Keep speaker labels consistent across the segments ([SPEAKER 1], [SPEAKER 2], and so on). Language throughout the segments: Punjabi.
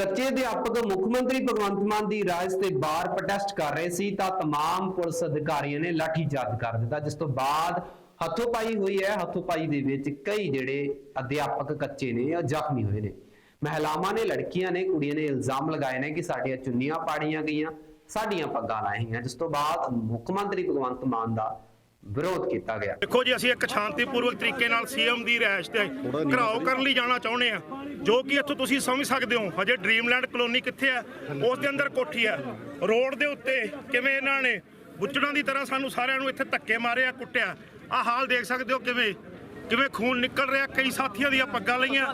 [SPEAKER 1] ਕੱਚੇ ਅਧਿਆਪਕ ਮੁੱਖ ਮੰਤਰੀ ਭਗਵੰਤ ਮਾਨ ਦੀ ਰਾਜ ਤੇ ਬਾਹਰ ਪ੍ਰੋਟੈਸਟ ਕਰ ਰਹੇ ਸੀ ਤਾਂ तमाम ਪੁਲਿਸ ਅਧਿਕਾਰੀਆਂ ਨੇ ਲਾਠੀਚਾਰਜ ਕਰ ਦਿੱਤਾ ਜਿਸ ਤੋਂ ਬਾਅਦ ਹੱਥੋਂ ਪਾਈ ਹੋਈ ਹੈ ਹੱਥੋਂ ਪਾਈ ਦੇ ਵਿੱਚ ਕਈ ਜਿਹੜੇ ਅਧਿਆਪਕ ਕੱਚੇ ਨੇ ਜਾਂ ਜ਼ਖਮੀ ਹੋਏ ਨੇ ਮਹਿਲਾਵਾਂ ਨੇ ਲੜਕੀਆਂ ਨੇ ਕੁੜੀਆਂ ਨੇ ਇਲਜ਼ਾਮ ਲਗਾਏ ਨੇ ਕਿ ਸਾਡੀਆਂ ਚੁੰਨੀਆਂ ਪਾੜੀਆਂ ਗਈਆਂ ਸਾਡੀਆਂ ਪੱਗਾਂ ਲਾਈਆਂ ਗਈਆਂ ਜਿਸ ਤੋਂ ਬਾਅਦ ਮੁੱਖ ਮੰਤਰੀ ਭਗਵੰਤ ਮਾਨ ਦਾ ਵਿਰੋਧ ਕੀਤਾ ਗਿਆ।
[SPEAKER 2] ਦੇਖੋ ਜੀ ਅਸੀਂ ਇੱਕ ਸ਼ਾਂਤੀਪੂਰਵਕ ਤਰੀਕੇ ਨਾਲ ਸੀਐਮ ਦੀ ਰਹਿائش ਤੇ ਘਰਾਓ ਕਰਨ ਲਈ ਜਾਣਾ ਚਾਹੁੰਦੇ ਆ। ਜੋ ਕਿ ਇੱਥੋਂ ਤੁਸੀਂ ਸਮਝ ਸਕਦੇ ਹੋ ਹਜੇ ਡ੍ਰੀਮਲੈਂਡ ਕਲੋਨੀ ਕਿੱਥੇ ਹੈ ਉਸ ਦੇ ਅੰਦਰ ਕੋਠੀ ਹੈ ਰੋਡ ਦੇ ਉੱਤੇ ਕਿਵੇਂ ਇਹਨਾਂ ਨੇ ਬੁੱਚੜਾਂ ਦੀ ਤਰ੍ਹਾਂ ਸਾਨੂੰ ਸਾਰਿਆਂ ਨੂੰ ਇੱਥੇ ਧੱਕੇ ਮਾਰਿਆ ਕੁੱਟਿਆ। ਆ ਹਾਲ ਦੇਖ ਸਕਦੇ ਹੋ ਕਿਵੇਂ ਕਿਵੇਂ ਖੂਨ ਨਿਕਲ ਰਿਹਾ। ਕਈ ਸਾਥੀਆਂ ਦੀਆਂ ਪੱਗਾਂ ਲਈਆਂ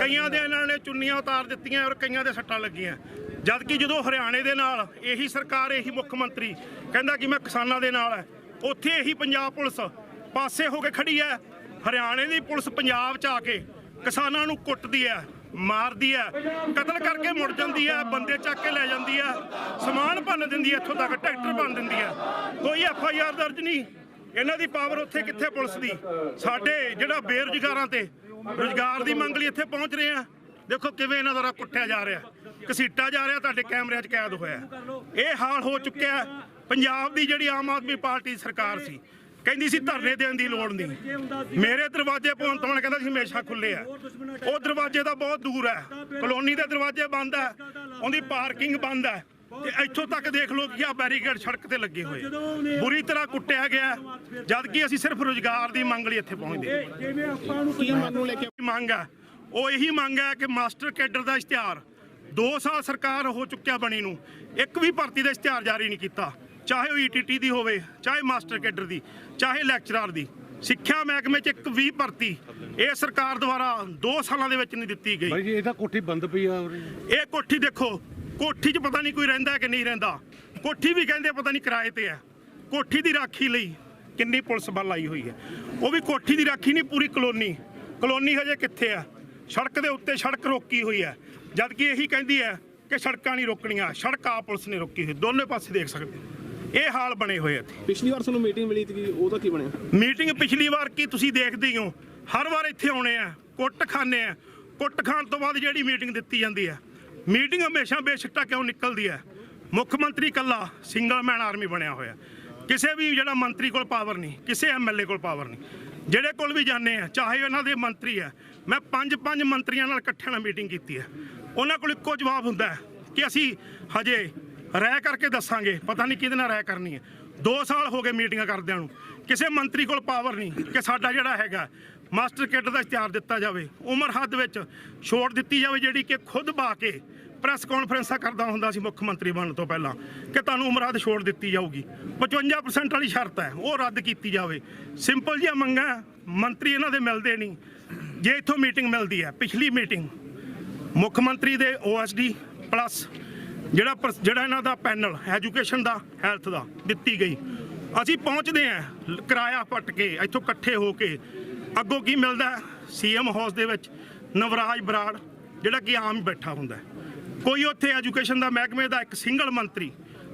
[SPEAKER 2] ਕਈਆਂ ਦੇ ਇਹਨਾਂ ਨੇ ਚੁੰਨੀਆਂ ਉਤਾਰ ਦਿੱਤੀਆਂ ਔਰ ਕਈਆਂ ਦੇ ਸੱਟਾਂ ਲੱਗੀਆਂ। ਜਦ ਕਿ ਜਦੋਂ ਹਰਿਆਣੇ ਦੇ ਨਾਲ ਇਹੀ ਸਰਕਾਰ ਇਹੀ ਮੁੱਖ ਮੰਤਰੀ ਕਹਿੰਦਾ ਕਿ ਮੈਂ ਕਿਸਾਨਾਂ ਦੇ ਨਾਲ ਹੈ ਉੱਥੇ ਇਹੀ ਪੰਜਾਬ ਪੁਲਿਸ ਪਾਸੇ ਹੋ ਕੇ ਖੜੀ ਹੈ। ਹਰਿਆਣੇ ਦੀ ਪੁਲਿਸ ਪੰਜਾਬ 'ਚ ਆ ਕੇ ਕਿਸਾਨਾਂ ਨੂੰ ਕੁੱਟਦੀ ਹੈ, ਮਾਰਦੀ ਹੈ, ਕਤਲ ਕਰਕੇ ਮੁੜ ਜਾਂਦੀ ਹੈ, ਬੰਦੇ ਚੱਕ ਕੇ ਲੈ ਜਾਂਦੀ ਹੈ, ਸਮਾਨ ਭੰਨ ਦਿੰਦੀ ਹੈ, ਇੱਥੋਂ ਤੱਕ ਟਰੈਕਟਰ ਭੰਨ ਦਿੰਦੀ ਹੈ। ਕੋਈ ਐਫ ਆਈ ਆਰ ਦਰਜ ਨਹੀਂ। ਇਹਨਾਂ ਦੀ ਪਾਵਰ ਉੱਥੇ ਕਿੱਥੇ ਪੁਲਿਸ ਦੀ? ਸਾਡੇ ਜਿਹੜਾ ਬੇਰੁਜ਼ਗਾਰਾਂ ਤੇ ਰੁਜ਼ਗਾਰ ਦੀ ਮੰਗ ਲਈ ਇੱਥੇ ਪਹੁੰਚ ਰਹੇ ਆ। ਦੇਖੋ ਕਿਵੇਂ ਇਹਨਾਂ ਦੁਆਰਾ ਕੁੱਟਿਆ ਜਾ ਰਿਹਾ। ਘਸੀਟਾ ਜਾ ਰਿਹਾ, ਤੁਹਾਡੇ ਕੈਮਰਿਆਂ 'ਚ ਕੈਦ ਹੋਇਆ। ਇਹ ਹਾਲ ਹੋ ਚੁੱਕਿਆ। ਪੰਜਾਬ ਦੀ ਜਿਹੜੀ ਆਮ ਆਦਮੀ ਪਾਰਟੀ ਸਰਕਾਰ ਸੀ ਕਹਿੰਦੀ ਸੀ ਧਰਨੇ ਦੇਣ ਦੀ ਲੋੜ ਨਹੀਂ। ਮੇਰੇ ਦਰਵਾਜ਼ੇ ਭਗਵੰਤ ਮਾਨ ਕਹਿੰਦਾ ਸੀ ਹਮੇਸ਼ਾ ਖੁੱਲੇ ਆ। ਉਹ ਦਰਵਾਜ਼ੇ ਤਾਂ ਬਹੁਤ ਦੂਰ ਹੈ ਕਲੋਨੀ ਦੇ ਦਰਵਾਜ਼ੇ ਬੰਦ ਹੈ ਉਹਦੀ ਪਾਰਕਿੰਗ ਬੰਦ ਹੈ ਤੇ ਇੱਥੋਂ ਤੱਕ ਦੇਖ ਲਓ ਕਿ ਆ ਬੈਰੀਕੇਡ ਸੜਕ ਤੇ ਲੱਗੇ ਹੋਏ ਬੁਰੀ ਤਰ੍ਹਾਂ ਕੁੱਟਿਆ ਗਿਆ। ਜਦ ਕਿ ਅਸੀਂ ਸਿਰਫ ਰੋਜ਼ਗਾਰ ਦੀ ਮੰਗ ਲਈ ਇੱਥੇ ਪਹੁੰਚਦੇ ਹਾਂ।
[SPEAKER 3] ਜਿਵੇਂ ਆਪਾਂ ਨੂੰ ਕੀ ਮੰਨ ਨੂੰ ਲੈ ਕੇ
[SPEAKER 2] ਮੰਗ ਹੈ ਉਹ ਇਹੀ ਮੰਗ ਹੈ ਕਿ ਮਾਸਟਰ ਕੈਡਰ ਦਾ ਇਸ਼ਤਿਹਾਰ 2 ਸਾਲ ਸਰਕਾਰ ਹੋ ਚੁੱਕਿਆ ਬਣੀ ਨੂੰ ਇੱਕ ਵੀ ਭਰਤੀ ਦਾ ਇਸ਼ਤਿਹਾਰ ਜਾਰੀ ਨਹੀਂ ਕੀਤਾ। ਚਾਹੇ ਉਹ ਈਟੀਟੀ ਦੀ ਹੋਵੇ ਚਾਹੇ ਮਾਸਟਰ ਕੈਡਰ ਦੀ ਚਾਹੇ ਲੈਕਚਰਰ ਦੀ ਸਿੱਖਿਆ ਮਹਿਕਮੇ 'ਚ ਇੱਕ ਵੀ ਭਰਤੀ ਇਹ ਸਰਕਾਰ ਦੁਆਰਾ 2 ਸਾਲਾਂ ਦੇ ਵਿੱਚ ਨਹੀਂ ਦਿੱਤੀ ਗਈ।
[SPEAKER 4] ਭਾਈ ਜੀ ਇਹ ਤਾਂ ਕੋਠੀ ਬੰਦ ਪਈ ਆ।
[SPEAKER 2] ਇਹ ਕੋਠੀ ਦੇਖੋ ਕੋਠੀ 'ਚ ਪਤਾ ਨਹੀਂ ਕੋਈ ਰਹਿੰਦਾ ਕਿ ਨਹੀਂ ਰਹਿੰਦਾ। ਕੋਠੀ ਵੀ ਕਹਿੰਦੇ ਪਤਾ ਨਹੀਂ ਕਿਰਾਏ ਤੇ ਹੈ ਕੋਠੀ ਦੀ ਰਾਖੀ ਲਈ ਕਿੰਨੀ ਪੁਲਿਸ ਬਲ ਆਈ ਹੋਈ ਹੈ। ਉਹ ਵੀ ਕੋਠੀ ਦੀ ਰਾਖੀ ਨਹੀਂ ਪੂਰੀ ਕਲੋਨੀ। ਕਲੋਨੀ ਹਜੇ ਕਿੱਥੇ ਆ? ਸੜਕ ਦੇ ਉੱਤੇ ਸੜਕ ਰੋਕੀ ਹੋਈ ਹੈ। ਜਦ ਕਿ ਇਹੀ ਕਹਿੰਦੀ ਹੈ ਕਿ ਸੜਕਾਂ ਨਹੀਂ ਰੋਕਣੀਆਂ ਸੜਕ ਆ ਪੁਲਿਸ ਨੇ ਰੋਕੀ ਹੋਈ। ਦੋਨੇ ਪਾਸੇ ਦੇਖ ਸਕਦੇ। ਇਹ ਹਾਲ ਬਣੇ ਹੋਏ ਆ। ਇੱਥੇ
[SPEAKER 3] ਪਿਛਲੀ ਵਾਰ ਸਾਨੂੰ ਮੀਟਿੰਗ ਮਿਲੀ ਸੀ ਉਹਦਾ ਕੀ ਬਣਿਆ?
[SPEAKER 2] ਮੀਟਿੰਗ ਪਿਛਲੀ ਵਾਰ ਕੀ ਤੁਸੀਂ ਦੇਖਦੇ ਹੀ ਹੋ? ਹਰ ਵਾਰ ਇੱਥੇ ਆਉਣੇ ਆ ਕੁੱਟ ਖਾਣੇ ਆ। ਕੁੱਟ ਖਾਣ ਤੋਂ ਬਾਅਦ ਜਿਹੜੀ ਮੀਟਿੰਗ ਦਿੱਤੀ ਜਾਂਦੀ ਹੈ ਮੀਟਿੰਗ ਹਮੇਸ਼ਾ ਬੇਸਿੱਟਾ ਕਿਉਂ ਨਿਕਲਦੀ ਹੈ ਮੁੱਖ ਮੰਤਰੀ ਕੱਲਾ ਸਿੰਗਲ ਮੈਨ ਆਰਮੀ ਬਣਿਆ ਹੋਇਆ। ਕਿਸੇ ਵੀ ਜਿਹੜਾ ਮੰਤਰੀ ਕੋਲ ਪਾਵਰ ਨਹੀਂ ਕਿਸੇ ਐਮਐਲਏ ਕੋਲ ਪਾਵਰ ਨਹੀਂ। ਜਿਹੜੇ ਕੋਲ ਵੀ ਜਾਂਦੇ ਆ ਚਾਹੇ ਉਹਨਾਂ ਦੇ ਮੰਤਰੀ ਆ ਮੈਂ ਪੰਜ ਪੰਜ ਮੰਤਰੀਆਂ ਨਾਲ ਇਕੱਠਿਆਂ ਨਾਲ ਮੀਟਿੰਗ ਕੀਤੀ ਹੈ ਉਹਨਾਂ ਕੋਲ ਇੱਕੋ ਜਵਾਬ ਹੁੰਦਾ ਕਿ ਅਸੀਂ ਹਜੇ ਰਹਿ ਕਰਕੇ ਦੱਸਾਂਗੇ, ਪਤਾ ਨਹੀਂ ਕਿਹਦੇ ਨਾਲ ਰਹਿ ਕਰਨੀ ਹੈ। 2 ਸਾਲ ਹੋ ਗਏ ਮੀਟਿੰਗਾਂ ਕਰਦਿਆਂ ਨੂੰ। ਕਿਸੇ ਮੰਤਰੀ ਕੋਲ ਪਾਵਰ ਨਹੀਂ ਕਿ ਸਾਡਾ ਜਿਹੜਾ ਹੈਗਾ, ਮਾਸਟਰ ਕਿੱਟ ਦਾ ਇਸ਼ਤਿਹਾਰ ਦਿੱਤਾ ਜਾਵੇ। ਉਮਰ ਹੱਦ ਵਿੱਚ ਛੋਟ ਦਿੱਤੀ ਜਾਵੇ ਜਿਹੜੀ ਕਿ ਖੁਦ ਬਾ ਕੇ ਪ੍ਰੈਸ ਕਾਨਫਰੰਸਾਂ ਕਰਦਾ ਹੁੰਦਾ ਸੀ ਮੁੱਖ ਮੰਤਰੀ ਬਣਨ ਤੋਂ ਪਹਿਲਾਂ, ਕਿ ਤੁਹਾਨੂੰ ਉਮਰ ਹੱਦ ਛੋਟ ਦਿੱਤੀ ਜਾਊਗੀ। 55% ਵਾਲੀ ਸ਼ਰਤ ਹੈ, ਉਹ ਰੱਦ ਕੀਤੀ ਜਾਵੇ। ਸਿੰਪਲ ਜਿਹਾ ਮੰਗਾਂ ਮੰਤਰੀ ਇਹਨਾਂ ਦੇ ਮਿਲਦੇ ਨਹੀਂ। ਜੇ ਇੱਥੋਂ ਮੀਟਿੰਗ ਮਿਲਦੀ ਹੈ, ਪਿਛਲੀ ਮੀਟਿੰਗ ਮੁੱਖ ਮੰਤਰੀ ਦੇ ਓਐਸਡੀ ਪਲੱਸ ਜਿਹੜਾ ਪਰ- ਜਿਹੜਾ ਇਹਨਾਂ ਦਾ ਪੈਨਲ ਐਜੂਕੇਸ਼ਨ ਦਾ ਹੈਲਥ ਦਾ ਦਿੱਤੀ ਗਈ। ਅਸੀਂ ਪਹੁੰਚਦੇ ਆਂ ਕਿਰਾਇਆ ਪੱਟ ਕੇ, ਇੱਥੋਂ ਇਕੱਠੇ ਹੋ ਕੇ। ਅੱਗੋਂ ਕੀ ਮਿਲਦਾ ਸੀਐਮ ਹਾਊਸ ਦੇ ਵਿੱਚ ਨਵਰਾਜ ਬਰਾੜ, ਜਿਹੜਾ ਕਿ ਆਮ ਹੀ ਬੈਠਾ ਹੁੰਦਾ ਕੋਈ ਉੱਥੇ ਐਜੂਕੇਸ਼ਨ ਦਾ ਮਹਿਕਮੇ ਦਾ ਇੱਕ ਸਿੰਗਲ ਮੰਤਰੀ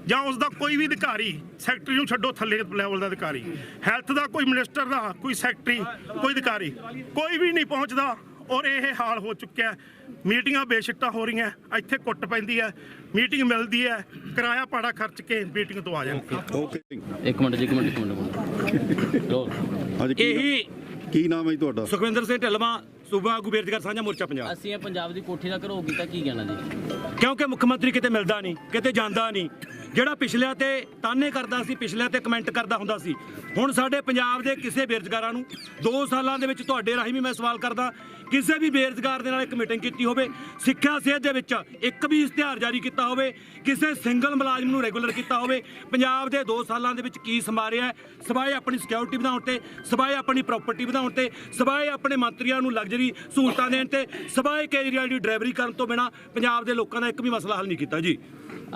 [SPEAKER 2] ਜਾਂ ਉਸ ਦਾ ਕੋਈ ਵੀ ਅਧਿਕਾਰੀ ਸੈਕਟਰੀ ਨੂੰ ਛੱਡੋ ਥੱਲੇ ਲੈਵਲ ਦਾ ਅਧਿਕਾਰੀ। ਹੈਲਥ ਦਾ ਕੋਈ ਮਿਨਿਸਟਰ ਦਾ, ਕੋਈ ਸੈਕਟਰੀ ਕੋਈ ਅਧਿਕਾਰੀ, ਕੋਈ ਵੀ ਨਹੀਂ ਪਹੁੰਚਦਾ। ਔਰ ਇਹ ਹਾਲ ਹੋ ਚੁੱਕਿਆ। ਮੀਟਿੰਗਾਂ ਬੇਸ਼ਿੱਟਾ ਹੋ ਰਹੀਆਂ ਇੱਥੇ ਕੁੱਟ ਪੈਂਦੀ ਹੈ। ਮੀਟਿੰਗ ਮਿਲਦੀ ਹੈ। ਕਿਰਾਇਆ ਪਾੜਾ ਖਰਚ ਕੇ ਮੀਟਿੰਗ ਤੋਂ ਆ ਜਾਂਦੇ
[SPEAKER 5] ਓਕੇ
[SPEAKER 6] ਇੱਕ ਮਿੰਟ ਜੀ ਇੱਕ ਮਿੰਟ ਇੱਕ ਮਿੰਟ, ਲੋ
[SPEAKER 5] ਕੀ
[SPEAKER 7] ਇਹੀ
[SPEAKER 5] ਕੀ ਨਾਮ ਹੈ ਜੀ ਤੁਹਾਡਾ?
[SPEAKER 7] ਸੁਖਵਿੰਦਰ ਸਿੰਘ ਢਿੱਲਵਾਂ ਸੂਬਾ ਆਗੂ ਬੇਰੁਜ਼ਗਾਰ ਸਾਂਝਾ ਮੋਰਚਾ ਪੰਜਾਬ।
[SPEAKER 6] ਅਸੀਂ ਇਹ ਪੰਜਾਬ ਦੀ ਕੋਠੀ ਦਾ ਘਰੋ ਕੀਤਾ ਕੀ ਕਹਿਣਾ ਜੀ?
[SPEAKER 7] ਕਿਉਂਕਿ ਮੁੱਖ ਮੰਤਰੀ ਕਿਤੇ ਮਿਲਦਾ ਨਹੀਂ ਕਿਤੇ ਜਾਂਦਾ ਨਹੀਂ। ਜਿਹੜਾ ਪਿਛਲਿਆਂ ਤੇ ਤਾਨੇ ਕਰਦਾ ਸੀ, ਪਿਛਲਿਆਂ ਤੇ ਕਮੈਂਟ ਕਰਦਾ ਹੁੰਦਾ ਸੀ। ਹੁਣ ਸਾਡੇ ਪੰਜਾਬ ਦੇ ਕਿਸੇ ਬੇਰੁਜ਼ਗਾਰਾਂ ਨੂੰ 2 ਸਾਲਾਂ ਦੇ ਵਿੱਚ ਤੁਹਾਡੇ ਰਾਹੀਂ ਵੀ ਮੈਂ ਸਵਾਲ ਕਰਦਾ, ਕਿਸੇ ਵੀ ਬੇਰੁਜ਼ਗਾਰ ਦੇ ਨਾਲ ਇੱਕ ਮੀਟਿੰਗ ਕੀਤੀ ਹੋਵੇ, ਸਿੱਖਿਆ ਸਿਹਤ ਦੇ ਵਿੱਚ ਇੱਕ ਵੀ ਇਸ਼ਤਿਹਾਰ ਜਾਰੀ ਕੀਤਾ ਹੋਵੇ, ਕਿਸੇ ਸਿੰਗਲ ਮੁਲਾਜ਼ਮ ਨੂੰ ਰੈਗੂਲਰ ਕੀਤਾ ਹੋਵੇ, ਪੰਜਾਬ ਦੇ 2 ਸਾਲਾਂ ਦੇ ਵਿੱਚ ਕੀ ਸਮਾਰਿਆ ਸਵਾਏ ਆਪਣੀ ਸਿਕਿਉਰਿਟੀ ਵਧਾਉਣ ਤੇ, ਸਵਾਏ ਆਪਣੀ ਪ੍ਰਾਪਰਟੀ ਵਧਾਉਣ ਤੇ, ਸਵਾਏ ਆਪਣੇ ਮੰਤਰੀਆਂ ਨੂੰ ਲਗਜ਼ਰੀ ਸਹੂਲਤਾਂ ਦੇਣ ਤੇ, ਸਵਾਏ ਕੇਜਰੀਵਾਲ ਦੀ ਡਰਾਈਵਰੀ ਕਰਨ ਤੋਂ ਬਿਨਾ ਪੰਜਾਬ ਦੇ ਲੋਕਾਂ ਦਾ ਇੱਕ ਵੀ ਮਸਲਾ ਹੱਲ ਨਹੀਂ ਕੀਤਾ। ਜੀ।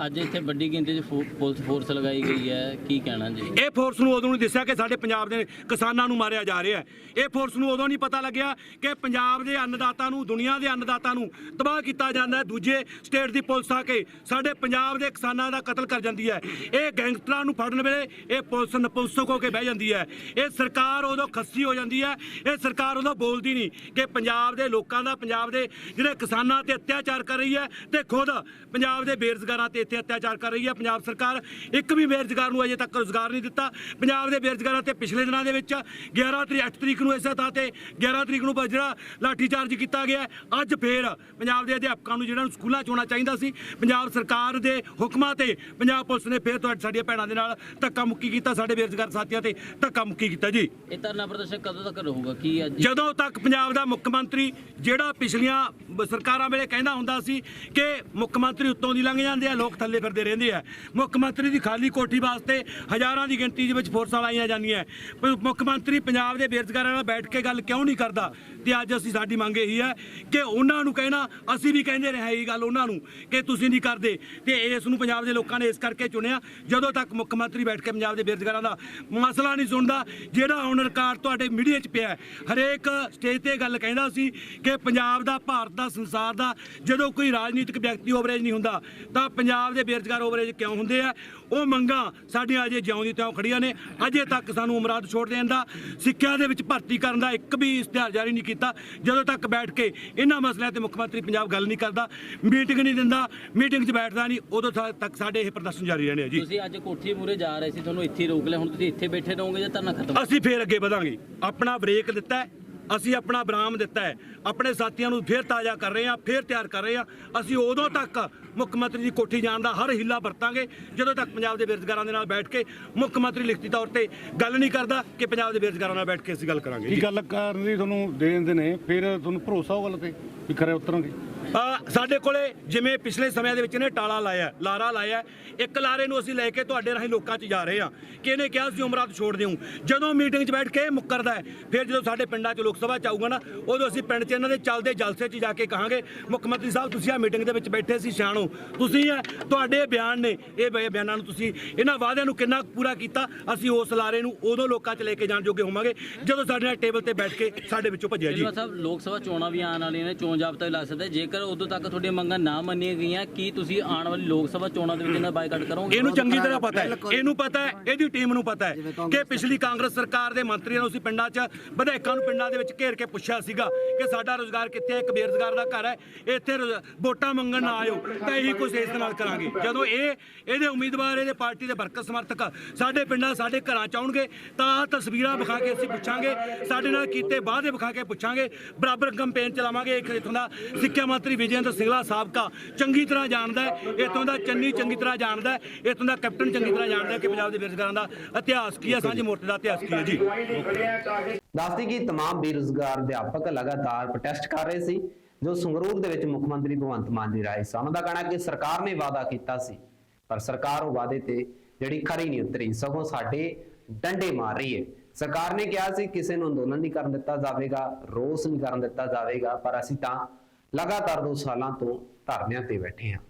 [SPEAKER 6] ਅੱਜ ਇੱਥੇ ਵੱਡੀ ਗਿਣਤੀ 'ਚ ਫੋ- ਪੁਲਿਸ ਫੋਰਸ ਲਗਾਈ ਗਈ ਹੈ। ਕੀ ਕਹਿਣਾ ਜੀ?
[SPEAKER 7] ਇਹ ਫੋਰਸ ਨੂੰ ਉਦੋਂ ਨਹੀਂ ਦੱਸਿਆ ਕਿ ਸਾਡੇ ਪੰਜਾਬ ਦੇ ਕਿਸਾਨਾਂ ਨੂੰ ਮਾਰਿਆ ਜਾ ਰਿਹਾ ਹੈ। ਇਹ ਫੋਰਸ ਨੂੰ ਉਦੋਂ ਨਹੀਂ ਪਤਾ ਲੱਗਿਆ ਕਿ ਪੰਜਾਬ ਦੇ ਅੰਨਦਾਤਾ ਨੂੰ, ਦੁਨੀਆ ਦੇ ਅੰਨਦਾਤਾ ਨੂੰ ਤਬਾਹ ਕੀਤਾ ਜਾਂਦਾ ਹੈ। ਦੂਜੇ ਸਟੇਟ ਦੀ ਪੁਲਿਸ ਆ ਕੇ ਸਾਡੇ ਪੰਜਾਬ ਦੇ ਕਿਸਾਨਾਂ ਦਾ ਕਤਲ ਕਰ ਜਾਂਦੀ ਹੈ। ਇਹ ਗੈਂਗਸਟਰਾਂ ਨੂੰ ਫੜਨ ਵੇਲੇ ਇਹ ਪੁਲਿਸ ਨਪੁੰਸਕ ਹੋ ਕੇ ਬਹਿ ਜਾਂਦੀ ਹੈ। ਇਹ ਸਰਕਾਰ ਉਦੋਂ ਖੱਸੀ ਹੋ ਜਾਂਦੀ ਹੈ। ਇਹ ਸਰਕਾਰ ਉਦੋਂ ਬੋਲਦੀ ਨਹੀਂ ਕਿ ਪੰਜਾਬ ਦੇ ਲੋਕਾਂ ਦਾ, ਪੰਜਾਬ ਦੇ ਜਿਹੜੇ ਕਿਸਾਨਾਂ ਤੇ ਅਤਿਆਚਾਰ ਕਰ ਰਹੀ ਹੈ ਤੇ ਖੁਦ ਪੰਜਾਬ ਦੇ ਬੇਰੁਜ਼ਗਾਰਾਂ ਤੇ ਇੱਥੇ ਅਤਿਆਚਾਰ ਕਰ ਰਹੀ ਹੈ। ਪੰਜਾਬ ਸਰਕਾਰ ਇੱਕ ਵੀ ਬੇਰੁਜ਼ਗਾਰ ਨੂੰ ਅਜੇ ਤੱਕ ਰੁਜ਼ਗਾਰ ਨਹੀਂ ਦਿੱਤਾ। ਪੰਜਾਬ ਦੇ ਬੇਰੁਜ਼ਗਾਰਾਂ ਤੇ ਪਿਛਲੇ ਦਿਨਾਂ ਦੇ ਵਿੱਚ 11 ਤਰੀਕ 8 ਤਰੀਕ ਨੂੰ ਇਸੇ ਥਾਂ ਤੇ 11 ਤਰੀਕ ਨੂੰ ਜਿਹੜਾ ਲਾਠੀ ਚਾਰਜ ਕੀਤਾ ਗਿਆ ਅੱਜ ਫੇਰ ਪੰਜਾਬ ਦੇ ਅਧਿਆਪਕਾਂ ਨੂੰ ਜਿਹੜਾ ਨੂੰ ਸਕੂਲਾਂ 'ਚ ਹੋਣਾ ਚਾਹੀਦਾ ਸੀ ਪੰਜਾਬ ਸਰਕਾਰ ਦੇ ਹੁਕਮਾਂ ਤੇ ਪੰਜਾਬ ਪੁਲਿਸ ਨੇ ਫੇਰ ਤੁਹਾਡੀ ਸਾਡੀਆਂ ਭੈਣਾਂ ਦੇ ਨਾਲ ਧੱਕਾ ਮੁੱਕੀ ਕੀਤਾ ਸਾਡੇ ਬੇਰੁਜ਼ਗਾਰ ਸਾਥੀਆਂ ਤੇ ਧੱਕਾ ਮੁੱਕੀ ਕੀਤਾ ਜੀ।
[SPEAKER 6] ਇਹ ਧਰਨਾ ਪ੍ਰਦਰਸ਼ਨ ਕਦੋਂ ਤੱਕ ਰਹੂਗਾ? ਕੀ ਅੱਜ
[SPEAKER 7] ਜਦੋਂ ਤੱਕ ਪੰਜਾਬ ਦਾ ਮੁੱਖ ਮੰਤਰੀ ਜਿਹੜਾ ਪਿਛਲੀਆਂ ਸਰਕਾਰਾਂ ਵੇਲੇ ਕਹਿੰਦਾ ਹੁੰਦਾ ਸੀ ਕਿ ਮੁੱਖ ਮੰਤਰੀ ਉੱਤੋਂ ਦੀ ਲੰਘ ਜਾਂਦੇ ਆ, ਲੋਕ ਥੱਲੇ ਫਿਰਦੇ ਰਹਿੰਦੇ ਆ। ਮੁੱਖ ਮੰਤਰੀ ਦੀ ਖਾਲੀ ਕੋਠੀ ਵਾਸਤੇ ਹਜ਼ਾਰਾਂ ਦੀ ਗਿਣਤੀ ਦੇ ਵਿੱਚ ਫੋਰਸਾਂ ਲਾਈਆਂ ਜਾਂਦੀਆਂ। ਮੁੱਖ ਮੰਤਰੀ ਪੰਜਾਬ ਦੇ ਬੇਰੁਜ਼ਗਾਰਾਂ ਨਾਲ ਬੈਠ ਕੇ ਗੱਲ ਕਿਉਂ ਨਹੀਂ ਕਰਦਾ? ਤੇ ਅੱਜ ਅਸੀਂ ਸਾਡੀ ਮੰਗ ਇਹੀ ਹੈ ਕਿ ਉਹਨਾਂ ਨੂੰ ਕਹਿਣਾ, ਅਸੀਂ ਵੀ ਕਹਿੰਦੇ ਰਹੇ ਇਹ ਗੱਲ ਉਹਨਾਂ ਨੂੰ ਕਿ ਤੁਸੀਂ ਨਹੀਂ ਕਰਦੇ। ਤੇ ਇਸ ਨੂੰ ਪੰਜਾਬ ਦੇ ਲੋਕਾਂ ਨੇ ਇਸ ਕਰਕੇ ਚੁਣਿਆ, ਜਦੋਂ ਤੱਕ ਮੁੱਖ ਮੰਤਰੀ ਬੈਠ ਕੇ ਪੰਜਾਬ ਦੇ ਬੇਰੁਜ਼ਗਾਰਾਂ ਦਾ ਮਸਲਾ ਨਹੀਂ ਸੁਣਦਾ, ਜਿਹੜਾ ਹੁਣ ਰਿਕਾਰਡ ਤੁਹਾਡੇ ਮੀਡੀਆ 'ਚ ਪਿਆ ਹਰੇਕ ਸਟੇਜ ਤੇ ਗੱਲ ਕਹਿੰਦਾ ਸੀ ਕਿ ਪੰਜਾਬ ਦਾ ਭਾਰਤ ਦਾ ਸੰਸਾਰ ਦਾ ਜਦੋਂ ਕੋਈ ਰਾਜਨੀਤਿਕ ਵਿਅਕਤੀ ਓਵਰੇਜ ਨਹੀਂ ਹੁੰਦਾ ਤਾਂ ਪੰਜਾਬ ਦੇ ਬੇਰੁਜ਼ਗਾਰ ਓਵਰੇਜ ਕਿਉਂ ਹੁੰਦੇ ਆ? ਉਹ ਮੰਗਾਂ ਸਾਡੀਆਂ ਅਜੇ ਜਿਉਂ ਦੀ ਤਿਉਂ ਖੜੀਆਂ ਨੇ। ਅਜੇ ਤੱਕ ਸਾਨੂੰ ਉਮਰਾਦ ਛੋੜ ਦੇਣ ਦਾ ਸਿੱਖਿਆ ਦੇ ਵਿੱਚ ਭਰਤੀ ਕਰਨ ਦਾ ਇੱਕ ਵੀ ਇਸ਼ਤਿਹਾਰ ਜਾਰੀ ਨਹੀਂ ਕੀਤਾ। ਜਦੋਂ ਤੱਕ ਬੈਠ ਕੇ ਇਹਨਾਂ ਮਸਲਿਆਂ ਤੇ ਮੁੱਖ ਮੰਤਰੀ ਪੰਜਾਬ ਗੱਲ ਨਹੀਂ ਕਰਦਾ ਮੀਟਿੰਗ ਨਹੀਂ ਦਿੰਦਾ ਮੀਟਿੰਗ 'ਚ ਬੈਠਦਾ ਨਹੀਂ ਉਦੋਂ ਤੱਕ ਸਾਡੇ ਇਹ ਪ੍ਰਦਰਸ਼ਨ ਜਾਰੀ ਰਹਿਣੇ ਆ ਜੀ।
[SPEAKER 6] ਤੁਸੀਂ ਅੱਜ ਕੋਠੀ ਮੂਰੇ ਜਾ ਰਹੇ ਸੀ ਤੁਹਾਨੂੰ ਇੱਥੇ ਰੋਕ ਲਿਆ ਹੁਣ ਤੁਸੀਂ ਇੱਥੇ ਬੈਠੇ ਰਹੋਗੇ ਜਾਂ ਧਰਨਾ ਖਤਮ?
[SPEAKER 7] ਅਸੀਂ ਫੇਰ ਅੱਗੇ ਵਧਾਂਗੇ। ਆਪਣਾ ਬ੍ਰੇਕ ਦਿੱਤਾ ਅਸੀਂ ਆਪਣਾ ਬਰਾਮ ਦਿੱਤਾ ਹੈ। ਆਪਣੇ ਸਾਥੀਆਂ ਨੂੰ ਫੇਰ ਤਾਜ਼ਾ ਕਰ ਰਹੇ ਹਾਂ, ਫੇਰ ਤਿਆਰ ਕਰ ਰਹੇ ਹਾਂ। ਅਸੀਂ ਉਦੋਂ ਤੱਕ ਮੁੱਖ ਮੰਤਰੀ ਦੀ ਕੋਠੀ ਜਾਣ ਦਾ ਹਰ ਹਿੱਲਾ ਵਰਤਾਂਗੇ, ਜਦੋਂ ਤੱਕ ਪੰਜਾਬ ਦੇ ਬੇਰੁਜ਼ਗਾਰਾਂ ਦੇ ਨਾਲ ਬੈਠ ਕੇ ਮੁੱਖ ਮੰਤਰੀ ਲਿਖਤੀ ਤੌਰ ਤੇ ਗੱਲ ਨਹੀਂ ਕਰਦਾ ਕਿ ਪੰਜਾਬ ਦੇ ਬੇਰੁਜ਼ਗਾਰਾਂ ਨਾਲ ਬੈਠ ਕੇ ਅਸੀਂ ਗੱਲ ਕਰਾਂਗੇ।
[SPEAKER 4] ਕੀ ਗੱਲ ਕਰਨ ਦੀ ਤੁਹਾਨੂੰ ਦੇ ਦਿੰਦੇ ਨੇ? ਫਿਰ ਤੁਹਾਨੂੰ ਭਰੋਸਾ ਉਹ ਗੱਲ ਤੇ, ਵੀ ਖਰੇ ਉਤਰਾਂਗੇ।
[SPEAKER 7] ਸਾਡੇ ਕੋਲੇ ਜਿਵੇਂ ਪਿਛਲੇ ਸਮਿਆਂ ਦੇ ਵਿੱਚ ਨੇ ਟਾਲਾ ਲਾਇਆ, ਲਾਰਾ ਲਾਇਆ, ਇੱਕ ਲਾਰੇ ਨੂੰ ਅਸੀਂ ਲੈ ਕੇ ਤੁਹਾਡੇ ਰਾਹੀਂ ਲੋਕਾਂ 'ਚ ਜਾ ਰਹੇ ਹਾਂ। ਕਿ ਇਹਨੇ ਕਿਹਾ ਸੀ ਉਮਰਾਤ ਛੋੜ ਦਿਓ ਜਦੋਂ ਮੀਟਿੰਗ 'ਚ ਬੈਠ ਕੇ ਮੁੱਕਰਦਾ ਹੈ, ਫਿਰ ਜਦੋਂ ਸਾਡੇ ਪਿੰਡਾਂ 'ਚ ਲੋਕ ਸਭਾ 'ਚ ਆਊਗਾ ਨਾ, ਉਦੋਂ ਅਸੀਂ ਪਿੰਡ 'ਚ ਇਹਨਾਂ ਦੇ ਚੱਲਦੇ ਜਲਸੇ 'ਚ ਜਾ ਕੇ ਕਹਾਂਗੇ, ਮੁੱਖ ਮੰਤਰੀ ਸਾਹਿਬ, ਤੁਸੀਂ ਆ ਮੀਟਿੰਗ ਦੇ ਵਿੱਚ ਬੈਠੇ ਸੀ, ਸਿਆਣੋ। ਤੁਸੀਂ ਆ, ਤੁਹਾਡੇ ਬਿਆਨ ਨੇ, ਇਹ ਬਿਆਨਾਂ ਨੂੰ ਤੁਸੀਂ ਇਹਨਾਂ ਵਾਅਦਿਆਂ ਨੂੰ ਕਿੰਨਾ ਪੂਰਾ ਕੀਤਾ, ਅਸੀਂ ਉਸ ਲਾਰੇ ਨੂੰ ਉਦੋਂ ਲੋਕਾਂ 'ਚ ਲੈ ਕੇ ਜਾਣ ਜੋਗੇ ਹੋਵਾਂਗੇ, ਜਦੋਂ ਸਾਡੇ ਨਾਲ ਟੇਬਲ ਤੇ ਬੈਠ ਕੇ ਸਾਡੇ ਵਿੱਚੋਂ ਭੱਜਿਆ ਜੀ।
[SPEAKER 6] ਸਾਹਿਬ, ਲੋਕ ਸਭਾ ਚੋਣਾਂ ਵੀ ਆਉਣ ਵਾਲੀਆਂ ਨੇ, ਚੋਣ ਜਾਬਤਾ ਵੀ ਲੱਗ ਸਕਦੇ, ਜੇ ਜੇਕਰ ਉਦੋਂ ਤੱਕ ਤੁਹਾਡੀਆਂ ਮੰਗਾਂ ਨਾ ਮੰਨੀਆਂ ਗਈਆਂ ਕੀ ਤੁਸੀਂ ਆਉਣ ਵਾਲੀ ਲੋਕ ਸਭਾ ਚੋਣਾਂ ਦੇ ਵਿੱਚ ਇਹਨਾਂ ਬਾਈਕਾਟ ਕਰੋਗੇ?
[SPEAKER 7] ਇਹਨੂੰ ਚੰਗੀ ਤਰ੍ਹਾਂ ਪਤਾ ਹੈ। ਇਹਨੂੰ ਪਤਾ ਹੈ ਇਹਦੀ ਟੀਮ ਨੂੰ ਪਤਾ ਹੈ ਕਿ ਪਿਛਲੀ ਕਾਂਗਰਸ ਸਰਕਾਰ ਦੇ ਮੰਤਰੀਆਂ ਨੂੰ ਅਸੀਂ ਪਿੰਡਾਂ 'ਚ ਵਿਧਾਇਕਾਂ ਨੂੰ ਪਿੰਡਾਂ ਦੇ ਵਿੱਚ ਘੇਰ ਕੇ ਪੁੱਛਿਆ ਸੀਗਾ ਕਿ ਸਾਡਾ ਰੋਜ਼ਗਾਰ ਕਿੱਥੇ ਹੈ ਇੱਕ ਬੇਰੁਜ਼ਗਾਰ ਦਾ ਘਰ ਹੈ ਇੱਥੇ ਵੋਟਾਂ ਮੰਗਣ ਨਾ ਆਇਓ ਤਾਂ ਇਹੀ ਕੁਝ ਇਸ ਦੇ ਨਾਲ ਕਰਾਂਗੇ। ਜਦੋਂ ਇਹ ਇਹਦੇ ਉਮੀਦਵਾਰ ਇਹਦੇ ਪਾਰਟੀ ਦੇ ਵਰਕਰ ਸਮਰਥਕ ਸਾਡੇ ਪਿੰਡਾਂ ਸਾਡੇ ਘਰਾਂ 'ਚ ਆਉਣਗੇ ਤਾਂ ਆਹ ਤਸਵੀਰਾਂ ਵਿਖਾ ਕੇ ਅਸੀਂ ਪੁੱਛਾਂਗੇ ਸਾਡੇ ਨਾਲ ਕੀਤੇ ਵਾਅਦੇ ਵਿਖਾ ਕੇ ਪੁੱਛਾਂਗੇ ਬਰਾਬਰ ਕੈਂਪੇਨ ਚਲਾਵਾਂਗੇ ਇੱਕ ਇਥੋਂ ਦਾ ਸਿੱਖਿਆ ਮੰਤਰੀ ਵਿਜੇਂਦਰ ਸਿੰਗਲਾ ਸਾਬਕਾ ਚੰਗੀ ਤਰ੍ਹਾਂ ਜਾਣਦਾ ਹੈ ਇਥੋਂ ਦਾ ਚੰਨੀ ਚੰਗੀ ਤਰ੍ਹਾਂ ਜਾਣਦਾ ਹੈ ਇਥੋਂ ਦਾ ਕੈਪਟਨ ਚੰਗੀ ਤਰ੍ਹਾਂ ਜਾਣਦਾ ਹੈ ਕਿ ਪੰਜਾਬ ਦੇ ਬੇਰੁਜ਼ਗਾਰਾਂ ਦਾ ਇਤਿਹਾਸ ਕੀ ਹੈ ਸਾਂਝੇ ਮੋਰਚੇ ਦਾ ਇਤਿਹਾਸ ਕੀ ਹੈ ਜੀ
[SPEAKER 1] ਦੱਸਦੀ ਕਿ तमाम ਬੇਰੁਜ਼ਗਾਰ ਅਧਿਆਪਕ ਲਗਾਤਾਰ ਪ੍ਰੋਟੈਸਟ ਕਰ ਰਹੇ ਸੀ ਜੋ ਸੰਗਰੂਰ ਦੇ ਵਿੱਚ ਮੁੱਖ ਮੰਤਰੀ ਭਗਵੰਤ ਮਾਨ ਦੀ ਰਾਏ ਸੀ ਉਹਨਾਂ ਦਾ ਕਹਿਣਾ ਕਿ ਸਰਕਾਰ ਨੇ ਵਾਅਦਾ ਕੀਤਾ ਸੀ ਪਰ ਸਰਕਾਰ ਉਹ ਵਾਅਦੇ ਤੇ ਜਿਹੜੀ ਖਰੀ ਨਹੀਂ ਉਤਰੀ ਸਗੋਂ ਸਾਡੇ ਡੰਡੇ ਮਾਰ ਰਹੀ ਹੈ ਸਰਕਾਰ ਨੇ ਕਿਹਾ ਸੀ ਕਿਸੇ ਨੂੰ ਅੰਦੋਲਨ ਨਹੀਂ ਕਰਨ ਦਿੱਤਾ ਜਾਵੇਗਾ ਰੋਸ ਨਹੀਂ ਕਰਨ ਦਿੱਤਾ ਜਾਵੇਗਾ ਪਰ ਅਸੀਂ ਤਾਂ ਲਗਾਤਾਰ ਦੋ ਸਾਲਾਂ ਤੋਂ ਧਰਨਿਆਂ ਤੇ ਬੈਠੇ ਹਾਂ।